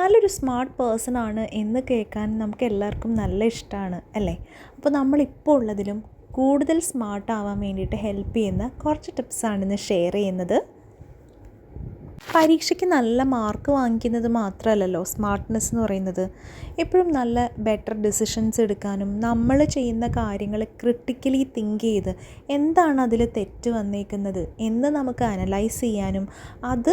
നല്ലൊരു smart person ആണ് എന്ന് കേൾക്കാൻ നമുക്ക് എല്ലാവർക്കും നല്ല ഇഷ്ടമാണ് അല്ലേ? അപ്പോൾ നമ്മളിപ്പോൾ ഉള്ളതിലും കൂടുതൽ സ്മാർട്ട് ആവാൻ വേണ്ടിയിട്ട് ഹെൽപ്പ് ചെയ്യുന്ന കുറച്ച് ടിപ്സാണ് ഇന്ന് ഷെയർ ചെയ്യുന്നത്. പരീക്ഷയ്ക്ക് നല്ല മാർക്ക് വാങ്ങിക്കുന്നത് മാത്രമല്ലല്ലോ സ്മാർട്ട്നെസ് എന്ന് പറയുന്നത്. എപ്പോഴും നല്ല ബെറ്റർ ഡിസിഷൻസ് എടുക്കാനും നമ്മൾ ചെയ്യുന്ന കാര്യങ്ങൾ ക്രിട്ടിക്കലി തിങ്ക് ചെയ്ത് എന്താണ് അതിൽ തെറ്റ് വന്നേക്കുന്നത് എന്ന് നമുക്ക് അനലൈസ് ചെയ്യാനും അത്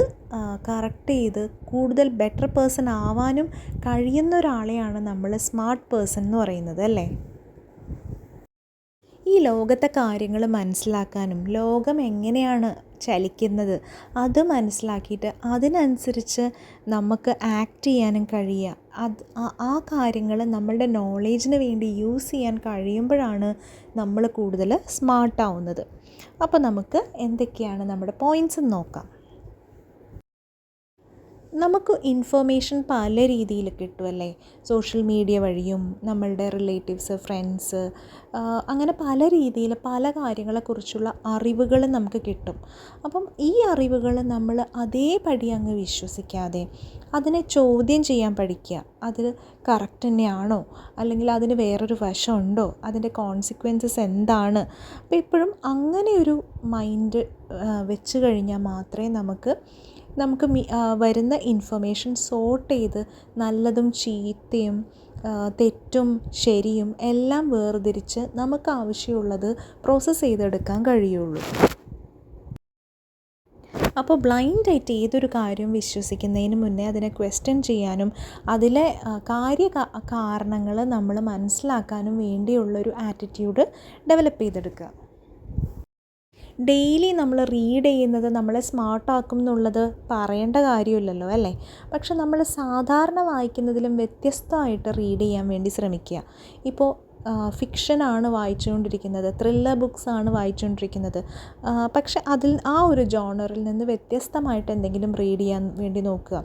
കറക്റ്റ് ചെയ്ത് കൂടുതൽ ബെറ്റർ പേഴ്സൺ ആവാനും കഴിയുന്ന ഒരാളെയാണ് നമ്മൾ സ്മാർട്ട് പേഴ്സൺ എന്ന് പറയുന്നത് അല്ലേ? ഈ ലോകത്തെ കാര്യങ്ങൾ മനസ്സിലാക്കാനും ലോകം എങ്ങനെയാണ് ചലിക്കുന്നത്. അത് മനസ്സിലാക്കിയിട്ട് അതിനനുസരിച്ച് നമുക്ക് ആക്ട് ചെയ്യാനും കഴിയുക. അത് ആ കാര്യങ്ങൾ നമ്മളുടെ നോളേജിന് വേണ്ടി യൂസ് ചെയ്യാൻ കഴിയുമ്പോഴാണ് നമ്മൾ കൂടുതൽ സ്മാർട്ടാവുന്നത് അപ്പോൾ നമുക്ക് എന്തൊക്കെയാണ് നമ്മുടെ പോയിന്റ്സ് നോക്കാം. നമുക്ക് ഇൻഫർമേഷൻ പല രീതിയിൽ കിട്ടുമല്ലേ സോഷ്യൽ മീഡിയ വഴിയും നമ്മളുടെ റിലേറ്റീവ്സ് ഫ്രണ്ട്സ് അങ്ങനെ പല രീതിയിൽ പല കാര്യങ്ങളെക്കുറിച്ചുള്ള അറിവുകൾ നമുക്ക് കിട്ടും. അപ്പം ഈ അറിവുകൾ നമ്മൾ അതേപടി അങ്ങ് വിശ്വസിക്കാതെ അതിനെ ചോദ്യം ചെയ്യാൻ പഠിക്കുക. അത് കറക്റ്റ് തന്നെയാണോ? അല്ലെങ്കിൽ അതിന് വേറൊരു വശമുണ്ടോ? അതിന്റെ കോൺസിക്വൻസസ് എന്താണ്? അപ്പോൾ ഇപ്പോഴും അങ്ങനെ ഒരു മൈൻഡ് വെച്ച് കഴിഞ്ഞാൽ മാത്രമേ നമുക്ക് നമുക്ക് വരുന്ന ഇൻഫർമേഷൻ സോർട്ട് ചെയ്ത് നല്ലതും ചീത്തയും തെറ്റും ശരിയും എല്ലാം വേർതിരിച്ച് നമുക്ക് ആവശ്യമുള്ളത് പ്രോസസ്സ് ചെയ്തെടുക്കാൻ കഴിയുള്ളൂ. അപ്പോൾ ബ്ലൈൻഡായിട്ട് ഏതൊരു കാര്യം വിശ്വസിക്കുന്നതിന് മുന്നേ അതിനെ ക്വസ്റ്റ്യൻ ചെയ്യാനും അതിലെ കാര്യ കാരണങ്ങൾ നമ്മൾ മനസ്സിലാക്കാനും വേണ്ടിയുള്ളൊരു ആറ്റിറ്റ്യൂഡ് ഡെവലപ്പ് ചെയ്തെടുക്കുക. ഡെയിലി നമ്മൾ റീഡ് ചെയ്യുന്നത് നമ്മളെ സ്മാർട്ടാക്കും എന്നുള്ളത് പറയേണ്ട കാര്യമില്ലല്ലോ അല്ലേ? പക്ഷെ നമ്മൾ സാധാരണ വായിക്കുന്നതിലും വ്യത്യസ്തമായിട്ട് റീഡ് ചെയ്യാൻ വേണ്ടി ശ്രമിക്കുക. ഇപ്പോൾ ഫിക്ഷനാണ് വായിച്ചുകൊണ്ടിരിക്കുന്നത് ത്രില്ലർ ബുക്സാണ് വായിച്ചുകൊണ്ടിരിക്കുന്നത്. പക്ഷെ അതിൽ ആ ഒരു ജോണറിൽ നിന്ന് വ്യത്യസ്തമായിട്ട് എന്തെങ്കിലും റീഡ് ചെയ്യാൻ വേണ്ടി നോക്കുക.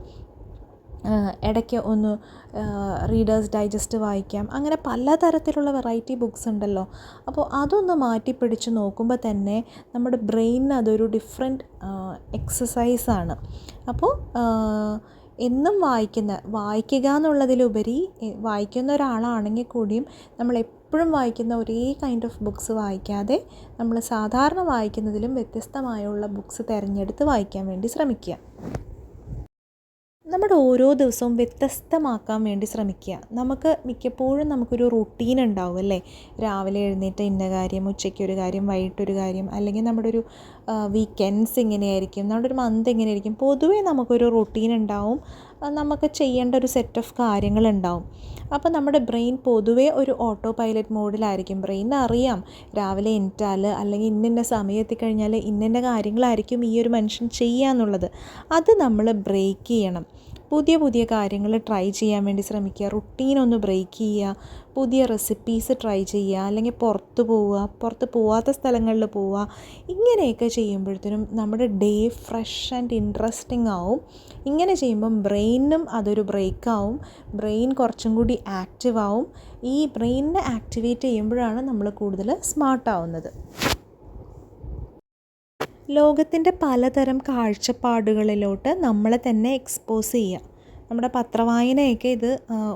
ഇടയ്ക്ക് ഒന്ന് റീഡേഴ്സ് ഡൈജസ്റ്റ് വായിക്കാം. അങ്ങനെ പലതരത്തിലുള്ള വെറൈറ്റി ബുക്സ് ഉണ്ടല്ലോ. അപ്പോൾ അതൊന്ന് മാറ്റിപ്പിടിച്ച് നോക്കുമ്പോൾ തന്നെ നമ്മുടെ ബ്രെയിനിന് അതൊരു ഡിഫറെന്റ് എക്സസൈസാണ് അപ്പോൾ എന്നും വായിക്കുന്ന വായിക്കുക എന്നുള്ളതിലുപരി വായിക്കുന്ന ഒരാളാണെങ്കിൽ കൂടിയും നമ്മൾ എപ്പോഴും വായിക്കുന്ന ഒരേ കൈൻഡ് ഓഫ് ബുക്സ് വായിക്കാതെ നമ്മൾ സാധാരണ വായിക്കുന്നതിലും വ്യത്യസ്തമായുള്ള ബുക്സ് തിരഞ്ഞെടുത്ത് വായിക്കാൻ വേണ്ടി ശ്രമിക്കുക. നമ്മുടെ ഓരോ ദിവസവും വ്യത്യസ്തമാക്കാൻ വേണ്ടി ശ്രമിക്കുക. നമുക്ക് മിക്കപ്പോഴും നമുക്കൊരു റുട്ടീൻ ഉണ്ടാവും അല്ലേ? രാവിലെ എഴുന്നേറ്റ് ഇന്ന കാര്യം ഉച്ചയ്ക്കൊരു കാര്യം വൈകിട്ടൊരു കാര്യം അല്ലെങ്കിൽ നമ്മുടെ ഒരു വീക്കെൻഡ്സ് എങ്ങനെയായിരിക്കും? നമ്മുടെ ഒരു മന്ത് എങ്ങനെയായിരിക്കും? പൊതുവേ നമുക്കൊരു റൊട്ടീൻ ഉണ്ടാവും. നമുക്ക് ചെയ്യേണ്ട ഒരു സെറ്റ് ഓഫ് കാര്യങ്ങളുണ്ടാവും അപ്പോൾ നമ്മുടെ ബ്രെയിൻ പൊതുവേ ഒരു ഓട്ടോ പൈലറ്റ് മോഡിലായിരിക്കും ബ്രെയിൻ അറിയാം രാവിലെ എണീറ്റാൽ അല്ലെങ്കിൽ ഇന്നിന്ന സമയത്ത് കഴിഞ്ഞാൽ ഇന്നിന്ന കാര്യങ്ങളായിരിക്കും ഈ ഒരു മനുഷ്യൻ ചെയ്യുക എന്നുള്ളത് അത് നമ്മൾ ബ്രേക്ക് ചെയ്യണം. പുതിയ പുതിയ കാര്യങ്ങൾ ട്രൈ ചെയ്യാൻ വേണ്ടി ശ്രമിക്കുക. റുട്ടീൻ ഒന്ന് ബ്രേക്ക് ചെയ്യുക. പുതിയ റെസിപ്പീസ് ട്രൈ ചെയ്യുക. അല്ലെങ്കിൽ പുറത്ത് പോവുക. പുറത്ത് പോവാത്ത സ്ഥലങ്ങളിൽ പോവുക. ഇങ്ങനെയൊക്കെ ചെയ്യുമ്പോഴത്തേനും നമ്മുടെ ഡേ ഫ്രഷ് ആൻഡ് ഇൻട്രസ്റ്റിംഗ് ആവും. ഇങ്ങനെ ചെയ്യുമ്പം ബ്രെയിനും അതൊരു ബ്രേക്ക് ആവും. ബ്രെയിൻ കുറച്ചും കൂടി ആക്റ്റീവ് ആവും. ഈ ബ്രെയിനിനെ ആക്ടിവേറ്റ് ചെയ്യുമ്പോഴാണ് നമ്മൾ കൂടുതൽ സ്മാർട്ട് ആവുന്നത്. ലോകത്തിന്റെ പലതരം കാഴ്ചപ്പാടുകളിലോട്ട് നമ്മളെ തന്നെ എക്സ്പോസ് ചെയ്യുക. നമ്മുടെ പത്രവായനയൊക്കെ ഇത്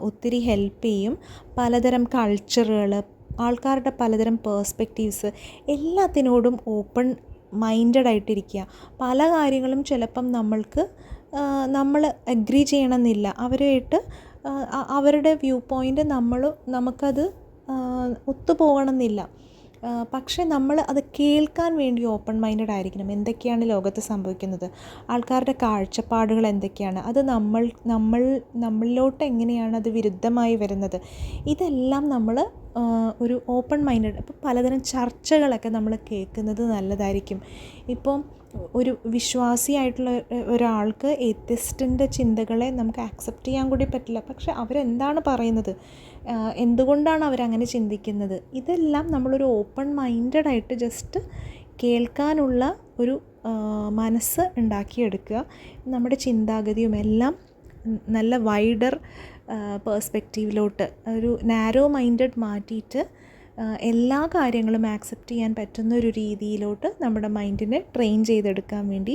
ഒത്തിരി ഹെൽപ്പ് ചെയ്യും. പലതരം കൾച്ചറുകൾ ആൾക്കാരുടെ പലതരം പേഴ്സ്പെക്റ്റീവ്സ് എല്ലാത്തിനോടും ഓപ്പൺ മൈൻഡഡ് ആയിട്ടിരിക്കുക. പല കാര്യങ്ങളും ചിലപ്പം നമ്മൾക്ക് നമ്മൾ അഗ്രി ചെയ്യണമെന്നില്ല. അവരുമായിട്ട് അവരുടെ വ്യൂ പോയിന്റ് നമ്മൾ നമുക്കത് ഒത്തുപോകണമെന്നില്ല. പക്ഷേ നമ്മൾ അത് കേൾക്കാൻ വേണ്ടി ഓപ്പൺ മൈൻഡഡ് ആയിരിക്കണം. എന്തൊക്കെയാണ് ലോകത്ത് സംഭവിക്കുന്നത്? ആൾക്കാരുടെ കാഴ്ചപ്പാടുകൾ എന്തൊക്കെയാണ്? അത് നമ്മൾ നമ്മൾ നമ്മളിലോട്ട് എങ്ങനെയാണ് അത് വിരുദ്ധമായി വരുന്നത്? ഇതെല്ലാം നമ്മൾ ഒരു ഓപ്പൺ മൈൻഡഡ് അപ്പോൾ പലതരം ചർച്ചകളൊക്കെ നമ്മൾ കേൾക്കുന്നത് നല്ലതായിരിക്കും. ഇപ്പം ഒരു വിശ്വാസിയായിട്ടുള്ള ഒരാൾക്ക് എത്തിസ്റ്റിന്റെ ചിന്തകളെ നമുക്ക് അക്സെപ്റ്റ് ചെയ്യാൻ കൂടി പറ്റില്ല. പക്ഷെ അവരെന്താണ് പറയുന്നത്? എന്തുകൊണ്ടാണ് അവരങ്ങനെ ചിന്തിക്കുന്നത്? ഇതെല്ലാം നമ്മളൊരു ഓപ്പൺ മൈൻഡഡ് ആയിട്ട് ജസ്റ്റ് കേൾക്കാനുള്ള ഒരു മനസ്സ് ഉണ്ടാക്കിയെടുക്കുക. നമ്മുടെ ചിന്താഗതിയും എല്ലാം നല്ല വൈഡർ പേഴ്സ്പെക്റ്റീവിലോട്ട് ഒരു നാരോ മൈൻഡഡ് മാറ്റിയിട്ട് എല്ലാ കാര്യങ്ങളും ആക്സെപ്റ്റ് ചെയ്യാൻ പറ്റുന്ന ഒരു രീതിയിലോട്ട് നമ്മുടെ മൈൻഡിനെ ട്രെയിൻ ചെയ്തെടുക്കാൻ വേണ്ടി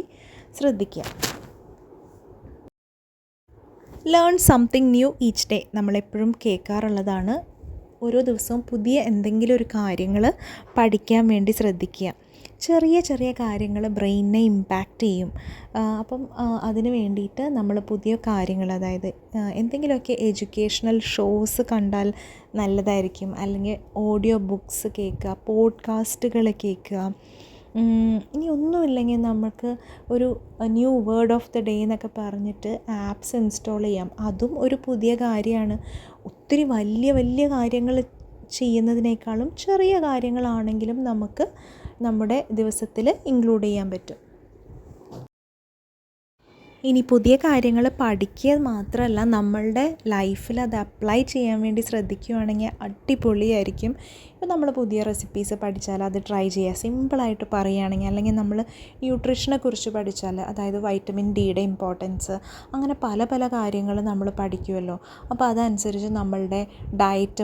ശ്രദ്ധിക്കുക. Learn something new each day നമ്മളെപ്പോഴും കേൾക്കാറുള്ളതാണ്. ഓരോ ദിവസവും പുതിയ എന്തെങ്കിലും ഒരു കാര്യങ്ങൾ പഠിക്കാൻ വേണ്ടി ശ്രദ്ധിക്കുക. ചെറിയ ചെറിയ കാര്യങ്ങൾ ബ്രെയിനിനെ ഇമ്പാക്റ്റ് ചെയ്യും. അപ്പം അതിന് വേണ്ടിയിട്ട് നമ്മൾ പുതിയ കാര്യങ്ങൾ അതായത് എന്തെങ്കിലുമൊക്കെ എഡ്യൂക്കേഷണൽ ഷോസ് കണ്ടാൽ നല്ലതായിരിക്കും. അല്ലെങ്കിൽ ഓഡിയോ ബുക്സ് കേൾക്കുക പോഡ്കാസ്റ്റുകൾ കേൾക്കുക. ഇനി ഒന്നുമില്ലെങ്കിൽ നമുക്ക് ഒരു new word of the day എന്നൊക്കെ പറഞ്ഞിട്ട് ആപ്സ് ഇൻസ്റ്റാൾ ചെയ്യാം. അതും ഒരു പുതിയ കാര്യമാണ്. ഒത്തിരി വലിയ വലിയ കാര്യങ്ങൾ ചെയ്യുന്നതിനേക്കാളും ചെറിയ കാര്യങ്ങളാണെങ്കിലും നമുക്ക് നമ്മുടെ ദിവസത്തിൽ ഇൻക്ലൂഡ് ചെയ്യാൻ പറ്റും. ഇനി പുതിയ കാര്യങ്ങൾ പഠിക്കുക മാത്രമല്ല നമ്മളുടെ ലൈഫിൽ അത് അപ്ലൈ ചെയ്യാൻ വേണ്ടി ശ്രദ്ധിക്കുകയാണെങ്കിൽ അടിപൊളിയായിരിക്കും. ഇപ്പോൾ നമ്മൾ പുതിയ റെസിപ്പീസ് പഠിച്ചാൽ അത് ട്രൈ ചെയ്യുക. സിമ്പിളായിട്ട് പറയുകയാണെങ്കിൽ അല്ലെങ്കിൽ നമ്മൾ ന്യൂട്രീഷനെ കുറിച്ച് പഠിച്ചാൽ അതായത് വൈറ്റമിൻ ഡിയുടെ ഇമ്പോർട്ടൻസ് അങ്ങനെ പല പല കാര്യങ്ങൾ നമ്മൾ പഠിക്കുമല്ലോ. അപ്പോൾ അതനുസരിച്ച് നമ്മളുടെ ഡയറ്റ്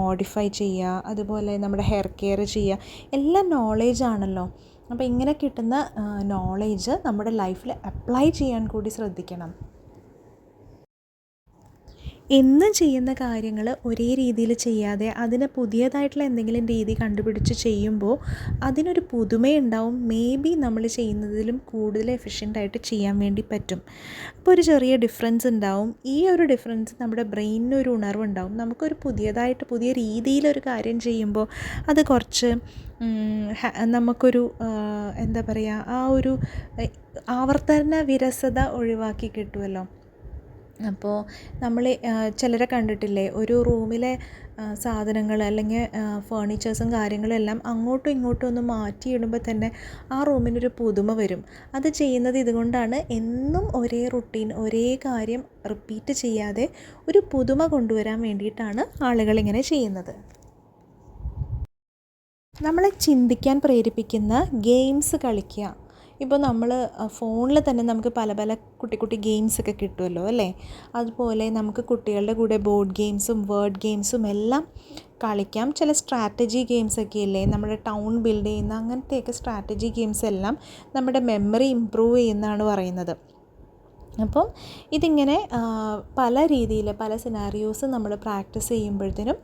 മോഡിഫൈ ചെയ്യുക. അതുപോലെ നമ്മുടെ ഹെയർ കെയർ ചെയ്യുക. എല്ലാം നോളേജ് ആണല്ലോ. അപ്പോൾ ഇങ്ങനെ കിട്ടുന്ന നോളേജ് നമ്മുടെ ലൈഫിൽ അപ്ലൈ ചെയ്യാൻ കൂടി ശ്രദ്ധിക്കണം. എന്നും ചെയ്യുന്ന കാര്യങ്ങൾ ഒരേ രീതിയിൽ ചെയ്യാതെ അതിന് പുതിയതായിട്ടുള്ള എന്തെങ്കിലും രീതി കണ്ടുപിടിച്ച് ചെയ്യുമ്പോൾ അതിനൊരു പുതുമയുണ്ടാവും. മേ ബി നമ്മൾ ചെയ്യുന്നതിലും കൂടുതൽ എഫിഷ്യന്റായിട്ട് ചെയ്യാൻ വേണ്ടി പറ്റും. അപ്പോൾ ഒരു ചെറിയ ഡിഫറൻസ് ഉണ്ടാവും. ഈ ഒരു ഡിഫറൻസ് നമ്മുടെ ബ്രെയിനിന് ഒരു ഉണർവുണ്ടാവും. നമുക്കൊരു പുതിയതായിട്ട് പുതിയ രീതിയിലൊരു കാര്യം ചെയ്യുമ്പോൾ അത് കുറച്ച് നമുക്കൊരു എന്താ പറയുക ആ ഒരു ആവർത്തന വിരസത ഒഴിവാക്കി കിട്ടുമല്ലോ. അപ്പോൾ നമ്മൾ ചിലരെ കണ്ടിട്ടില്ലേ? ഒരു റൂമിലെ സാധനങ്ങൾ അല്ലെങ്കിൽ ഫേർണിച്ചേഴ്സും കാര്യങ്ങളും എല്ലാം അങ്ങോട്ടും ഇങ്ങോട്ടും ഒന്ന് മാറ്റിയിടുമ്പോൾ തന്നെ ആ റൂമിനൊരു പുതുമ വരും. അത് ചെയ്യുന്നത് ഇതുകൊണ്ടാണ് എന്നും ഒരേ റുട്ടീൻ ഒരേ കാര്യം റിപ്പീറ്റ് ചെയ്യാതെ ഒരു പുതുമ കൊണ്ടുവരാൻ വേണ്ടിയിട്ടാണ് ആളുകൾ ഇങ്ങനെ ചെയ്യുന്നത്. നമ്മളെ ചിന്തിക്കാൻ പ്രേരിപ്പിക്കുന്ന ഗെയിംസ് കളിക്കുക. ഇപ്പോൾ നമ്മൾ ഫോണിൽ തന്നെ നമുക്ക് പല പല കുട്ടി കുട്ടി ഗെയിംസൊക്കെ കിട്ടുമല്ലോ അല്ലേ? അതുപോലെ നമുക്ക് കുട്ടികളുടെ കൂടെ ബോർഡ് ഗെയിംസും വേർഡ് ഗെയിംസും എല്ലാം കളിക്കാം. ചില സ്ട്രാറ്റജി ഗെയിംസൊക്കെ ഇല്ലേ? നമ്മുടെ ടൗൺ ബിൽഡ് ചെയ്യുന്ന അങ്ങനത്തെയൊക്കെ സ്ട്രാറ്റജി ഗെയിംസ് എല്ലാം നമ്മുടെ മെമ്മറി ഇമ്പ്രൂവ് ചെയ്യുന്നതാണ് പറയുന്നത്. അപ്പം ഇതിങ്ങനെ പല രീതിയിൽ പല സിനാരിയോസ് നമ്മൾ പ്രാക്ടീസ് ചെയ്യുമ്പോഴത്തേനും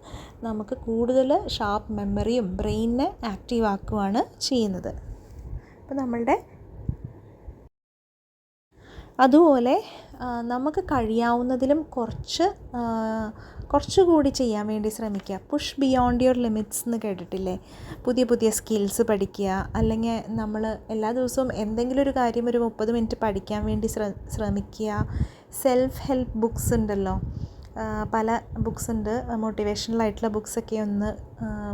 നമുക്ക് കൂടുതൽ ഷാർപ്പ് മെമ്മറിയും ബ്രെയിനിനെ ആക്റ്റീവ് ആക്കുകയാണ് ചെയ്യുന്നത്. അപ്പോൾ നമ്മളുടെ അതുപോലെ നമുക്ക് കഴിയാവുന്നതിലും കുറച്ച് കുറച്ചുകൂടി ചെയ്യാൻ വേണ്ടി ശ്രമിക്കുക. പുഷ് ബിയോണ്ട് യുവർ ലിമിറ്റ്സ് എന്ന് കേട്ടിട്ടില്ലേ? പുതിയ പുതിയ സ്കിൽസ് പഠിക്കുക. അല്ലെങ്കിൽ നമ്മൾ എല്ലാ ദിവസവും എന്തെങ്കിലും ഒരു കാര്യം ഒരു മുപ്പത് മിനിറ്റ് പഠിക്കാൻ വേണ്ടി ശ്രമിക്കുക. സെൽഫ് ഹെൽപ്പ് ബുക്സ് ഉണ്ടല്ലോ പല ബുക്സ് ഉണ്ട്. മോട്ടിവേഷണൽ ആയിട്ടുള്ള ബുക്സൊക്കെ ഒന്ന്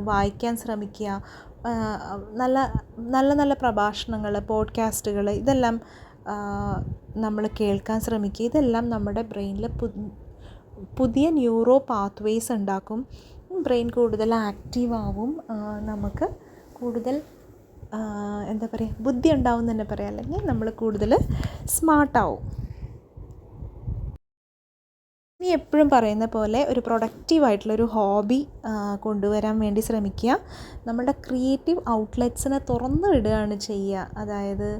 വായിക്കാൻ ശ്രമിക്കുക. നല്ല നല്ല നല്ല പ്രഭാഷണങ്ങൾ പോഡ്കാസ്റ്റുകൾ ഇതെല്ലാം നമ്മൾ കേൾക്കാൻ ശ്രമിക്കുക. ഇതെല്ലാം നമ്മുടെ ബ്രെയിനിൽ പുതിയ ന്യൂറോ പാത്വേസ് ഉണ്ടാക്കും. ബ്രെയിൻ കൂടുതൽ ആക്റ്റീവ് ആവും. നമുക്ക് കൂടുതൽ എന്താ പറയുക ബുദ്ധി ഉണ്ടാവും തന്നെ പറയാം. അല്ലെങ്കിൽ നമ്മൾ കൂടുതൽ സ്മാർട്ടാവും നീ എപ്പോഴും പറയുന്ന പോലെ ഒരു പ്രൊഡക്റ്റീവ് ഒരു ഹോബി കൊണ്ടുവരാൻ വേണ്ടി ശ്രമിക്കുക. നമ്മളുടെ ക്രിയേറ്റീവ് ഔട്ട്ലെറ്റ്സിനെ തുറന്നു വിടുകയാണ് ചെയ്യുക. അതായത്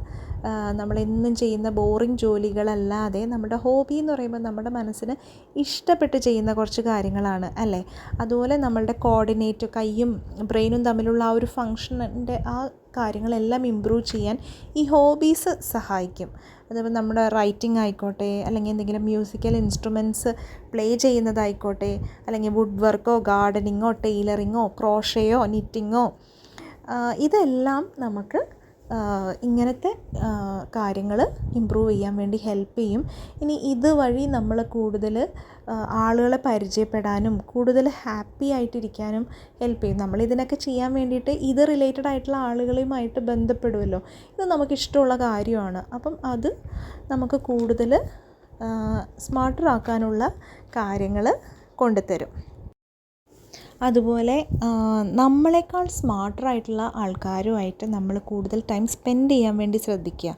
നമ്മളെന്നും ചെയ്യുന്ന ബോറിങ് ജോലികളല്ലാതെ നമ്മുടെ ഹോബി എന്ന് പറയുമ്പോൾ നമ്മുടെ മനസ്സിന് ഇഷ്ടപ്പെട്ട് ചെയ്യുന്ന കുറച്ച് കാര്യങ്ങളാണ് അല്ലേ? അതുപോലെ നമ്മളുടെ കോർഡിനേറ്റ് കൈയും ബ്രെയിനും തമ്മിലുള്ള ആ ഒരു ഫങ്ഷന്റെ ആ കാര്യങ്ങളെല്ലാം ഇമ്പ്രൂവ് ചെയ്യാൻ ഈ ഹോബീസ് സഹായിക്കും. അതേപോലെ നമ്മുടെ റൈറ്റിംഗ് ആയിക്കോട്ടെ അല്ലെങ്കിൽ എന്തെങ്കിലും മ്യൂസിക്കൽ ഇൻസ്ട്രുമെന്റ്സ് പ്ലേ ചെയ്യുന്നതായിക്കോട്ടെ അല്ലെങ്കിൽ വുഡ് വർക്കോ ഗാർഡനിങ്ങോ ടൈലറിങ്ങോ ക്രോഷയോ നിറ്റിങ്ങോ ഇതെല്ലാം നമുക്ക് ഇങ്ങനത്തെ കാര്യങ്ങൾ ഇമ്പ്രൂവ് ചെയ്യാൻ വേണ്ടി ഹെൽപ്പ് ചെയ്യും. ഇനി ഇതുവഴി നമ്മൾ കൂടുതൽ ആളുകളെ പരിചയപ്പെടാനും കൂടുതൽ ഹാപ്പി ആയിട്ടിരിക്കാനും ഹെൽപ്പ് ചെയ്യും. നമ്മൾ ഇതിനൊക്കെ ചെയ്യാൻ വേണ്ടിയിട്ട് ഇത് റിലേറ്റഡ് ആയിട്ടുള്ള ആളുകളുമായിട്ട് ബന്ധപ്പെടുമല്ലോ ഇത് നമുക്ക് ഇഷ്ടമുള്ള കാര്യമാണ്. അപ്പം അത് നമുക്ക് കൂടുതൽ സ്മാർട്ടർ ആക്കാനുള്ള കാര്യങ്ങൾ കൊണ്ടുതരും. അതുപോലെ നമ്മളെക്കാൾ സ്മാർട്ടറായിട്ടുള്ള ആൾക്കാരുമായിട്ട് നമ്മൾ കൂടുതൽ ടൈം സ്പെൻഡ് ചെയ്യാൻ വേണ്ടി ശ്രദ്ധിക്കുക.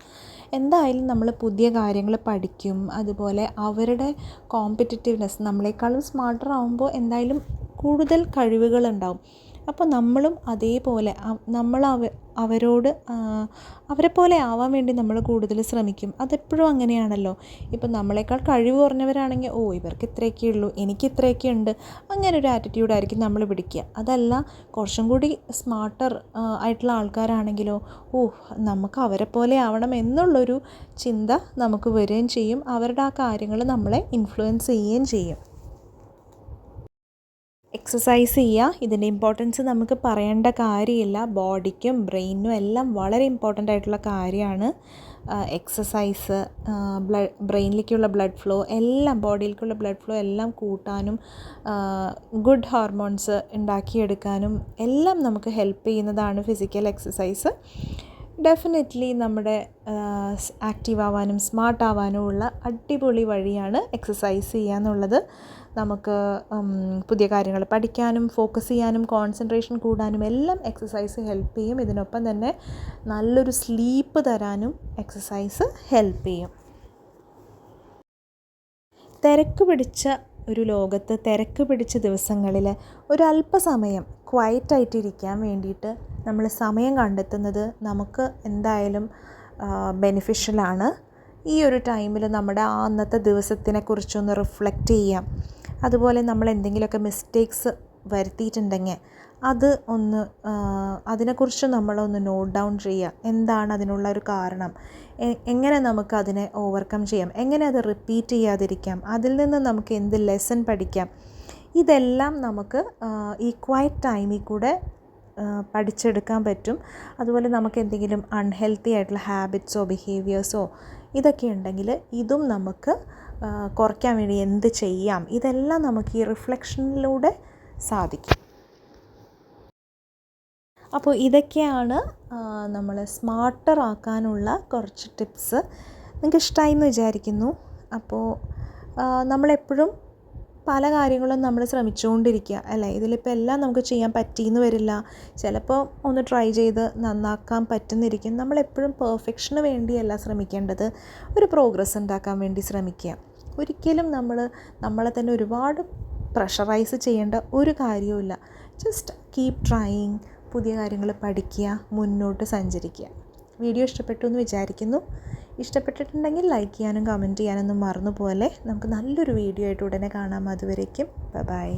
എന്തായാലും നമ്മൾ പുതിയ കാര്യങ്ങൾ പഠിക്കും. അതുപോലെ അവരുടെ കോമ്പറ്റിറ്റീവ്നെസ് നമ്മളെക്കാളും സ്മാർട്ടർ ആവുമ്പോൾ എന്തായാലും കൂടുതൽ കഴിവുകളുണ്ടാവും. അപ്പോൾ നമ്മളും അതേപോലെ നമ്മൾ അവരോട് അവരെപ്പോലെ ആവാൻ വേണ്ടി നമ്മൾ കൂടുതൽ ശ്രമിക്കും. അതെപ്പോഴും അങ്ങനെയാണല്ലോ. ഇപ്പം നമ്മളെക്കാൾ കഴിവ് കുറഞ്ഞവരാണെങ്കിൽ ഓ ഇവർക്ക് ഇത്രയൊക്കെ ഉള്ളൂ എനിക്ക് ഇത്രയൊക്കെ ഉണ്ട്. അങ്ങനെ ഒരു ആറ്റിറ്റ്യൂഡായിരിക്കും നമ്മൾ പിടിക്കുക. അതല്ല കുറച്ചും കൂടി സ്മാർട്ടർ ആയിട്ടുള്ള ആൾക്കാരാണെങ്കിലോ ഓ നമുക്ക് അവരെ പോലെ ആവണം എന്നുള്ളൊരു ചിന്ത നമുക്ക് വരികയും ചെയ്യും. അവരുടെ ആ കാര്യങ്ങൾ നമ്മളെ ഇൻഫ്ലുവൻസ് ചെയ്യുകയും ചെയ്യും. എക്സസൈസ് ചെയ്യുക. ഇതിന്റെ ഇമ്പോർട്ടൻസ് നമുക്ക് പറയേണ്ട കാര്യമില്ല. ബോഡിക്കും ബ്രെയിനും എല്ലാം വളരെ ഇമ്പോർട്ടന്റ് ആയിട്ടുള്ള കാര്യമാണ്. എക്സസൈസ് ബ്ലഡ് ബ്രെയിനിലേക്കുള്ള ബ്ലഡ് ഫ്ലോ എല്ലാം ബോഡിയിലേക്കുള്ള ബ്ലഡ് ഫ്ലോ എല്ലാം കൂട്ടാനും ഗുഡ് ഹോർമോൺസ് ഉണ്ടാക്കിയെടുക്കാനും എല്ലാം നമുക്ക് ഹെൽപ്പ് ചെയ്യുന്നതാണ് ഫിസിക്കൽ എക്സസൈസ് ഡെഫിനറ്റ്ലി നമ്മുടെ ആക്റ്റീവ് ആവാനും സ്മാർട്ട് ആവാനും ഉള്ള അടിപൊളി വഴിയാണ് എക്സസൈസ് ചെയ്യുക എന്നുള്ളത് നമുക്ക് പുതിയ കാര്യങ്ങൾ പഠിക്കാനും ഫോക്കസ് ചെയ്യാനും കോൺസെൻട്രേഷൻ കൂടാനും എല്ലാം എക്സസൈസ് ഹെൽപ്പ് ചെയ്യും. ഇതിനൊപ്പം തന്നെ നല്ലൊരു സ്ലീപ്പ് തരാനും എക്സസൈസ് ഹെൽപ്പ് ചെയ്യും. തിരക്ക് പിടിച്ച ഒരു ലോകത്ത് തിരക്ക് പിടിച്ച ദിവസങ്ങളിൽ ഒരല്പസമയം ക്വയറ്റായിട്ടിരിക്കാൻ വേണ്ടിയിട്ട് നമ്മൾ സമയം കണ്ടെത്തുന്നത് നമുക്ക് എന്തായാലും ബെനിഫിഷ്യലാണ് ഈ ഒരു ടൈമിൽ നമ്മുടെ ആ അന്നത്തെ ദിവസത്തിനെക്കുറിച്ചൊന്ന് റിഫ്ലക്റ്റ് ചെയ്യാം. അതുപോലെ നമ്മൾ എന്തെങ്കിലുമൊക്കെ മിസ്റ്റേക്സ് വരുത്തിയിട്ടുണ്ടെങ്കിൽ അത് ഒന്ന് അതിനെക്കുറിച്ച് നമ്മളൊന്ന് നോട്ട് ഡൗൺ ചെയ്യുക. എന്താണ് അതിനുള്ള ഒരു കാരണം? എങ്ങനെ നമുക്ക് അതിനെ ഓവർകം ചെയ്യാം? എങ്ങനെ അത് റിപ്പീറ്റ് ചെയ്യാതിരിക്കാം? അതിൽ നിന്ന് നമുക്ക് എന്ത് ലെസൺ പഠിക്കാം? ഇതെല്ലാം നമുക്ക് ഈ ക്വയറ്റ് ടൈമിൽ കൂടെ പഠിച്ചെടുക്കാൻ പറ്റും. അതുപോലെ നമുക്ക് എന്തെങ്കിലും അൺഹെൽത്തി ആയിട്ടുള്ള ഹാബിറ്റ്സോ ബിഹേവിയേഴ്സോ ഇതൊക്കെ ഉണ്ടെങ്കിൽ ഇതും നമുക്ക് കുറയ്ക്കാൻ വേണ്ടി എന്ത് ചെയ്യാം? ഇതെല്ലാം നമുക്ക് ഈ റിഫ്ലക്ഷനിലൂടെ സാധിക്കും. അപ്പോൾ ഇതൊക്കെയാണ് നമ്മൾ സ്മാർട്ടർ ആക്കാനുള്ള കുറച്ച് ടിപ്സ് നിങ്ങൾക്ക് ഇഷ്ടമായി എന്ന് വിചാരിക്കുന്നു. അപ്പോൾ നമ്മളെപ്പോഴും പല കാര്യങ്ങളും നമ്മൾ ശ്രമിച്ചുകൊണ്ടിരിക്കുക അല്ലേ? ഇതിലിപ്പോൾ എല്ലാം നമുക്ക് ചെയ്യാൻ പറ്റിയെന്ന് വരില്ല. ചിലപ്പോൾ ഒന്ന് ട്രൈ ചെയ്ത് നന്നാക്കാൻ പറ്റുന്നിരിക്കും. നമ്മളെപ്പോഴും പെർഫെക്ഷന് വേണ്ടിയല്ല ശ്രമിക്കേണ്ടത്. ഒരു പ്രോഗ്രസ് ഉണ്ടാക്കാൻ വേണ്ടി ശ്രമിക്കുക. ഒരിക്കലും നമ്മൾ നമ്മളെ തന്നെ ഒരുപാട് പ്രഷറൈസ് ചെയ്യേണ്ട ഒരു കാര്യവുമില്ല. ജസ്റ്റ് കീപ് ട്രൈയിങ് പുതിയ കാര്യങ്ങൾ പഠിക്കുക മുന്നോട്ട് സഞ്ചരിക്കുക. വീഡിയോ ഇഷ്ടപ്പെട്ടു എന്ന് വിചാരിക്കുന്നു. ഇഷ്ടപ്പെട്ടിട്ടുണ്ടെങ്കിൽ ലൈക്ക് ചെയ്യാനും കമന്റ് ചെയ്യാനൊന്നും മറന്നു നമുക്ക് നല്ലൊരു വീഡിയോ ആയിട്ട് ഉടനെ കാണാം. അതുവരേക്കും. ബൈ